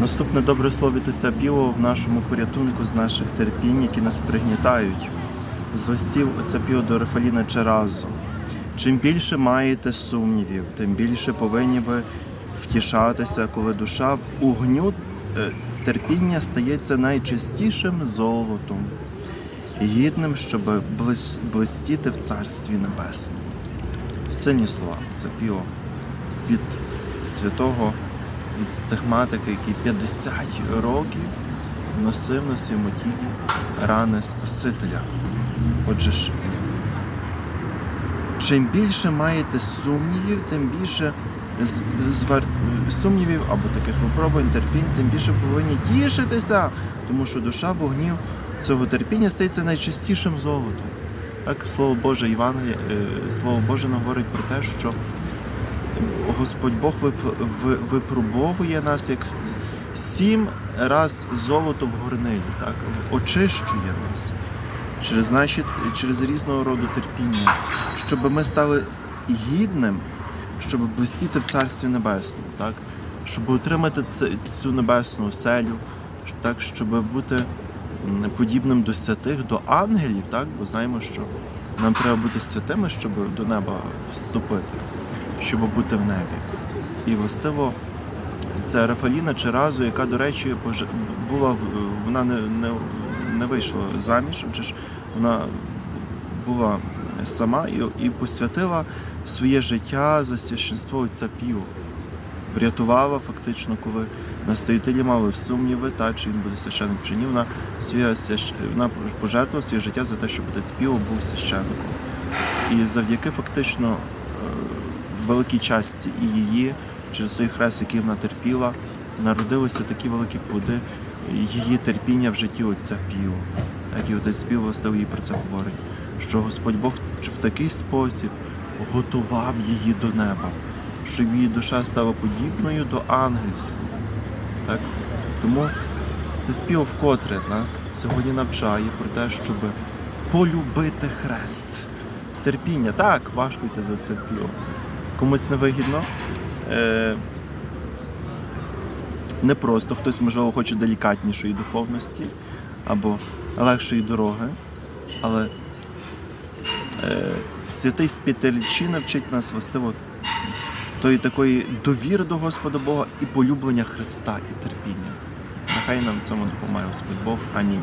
Наступне добре слово від Отця Піо в нашому порятунку з наших терпінь, які нас пригнітають. З листів Отця Піо до Рафаліна Черазу. Чим більше маєте сумнівів, тим більше повинні ви втішатися, коли душа в огню е, терпіння стається найчистішим золотом, гідним, щоб блистіти в Царстві Небесному. Сильні слова це Піо від святого, від стигматика, який 50 років носив на своєму тілі рани Спасителя. Отже ж, чим більше маєте сумнівів, тим більше звер... сумнівів або таких випробувань, терпінь, тим більше повинні тішитися, тому що душа вогнів цього терпіння стається найчистішим золотом. Так, слово Боже Івангеліє, е, слово Боже нам говорить про те, що Господь Бог вип- випробовує нас як сім раз золото в горнилі, так, очищує нас через наші через різного роду терпіння, щоб ми стали гідним, щоб блистіти в Царстві Небесному, так, щоб отримати цю небесну оселю, так, щоб бути подібним до святих, до ангелів, так, бо знаємо, що нам треба бути святими, щоб до неба вступити, щоб бути в небі. І властиво це Рафаліна Черазу, яка, до речі, була вона не, не, не вийшла заміж, адже ж вона була сама і, і посвятила своє життя за священство отця Піо. Врятувала фактично, коли настоятелі мали сумніви, та чи він буде священник чи ні. Вона своє вона пожертвувала своє життя за те, щоб отець Піо був священником. І завдяки фактично великій частці і її, через той хрест, який вона терпіла, народилися такі великі плоди її терпіння в житті отця Піо. Так і отець Піо властиво їй про це говорить, що Господь Бог в такий спосіб готував її до неба, щоб її душа стала подібною до ангельського. Так? Тому отець Піо вкотре нас сьогодні навчає про те, щоб полюбити хрест. Терпіння. Так, важко йти за це піо. Комусь невигідно. Е, не просто хтось, можливо, хоче делікатнішої духовності або легшої дороги. Але е, святий Спітельчина вчить нас властиво тої такої довіри до Господа Бога і полюблення Христа і терпіння. Нехай нам в цьому допомагає Господь Бог. Амінь.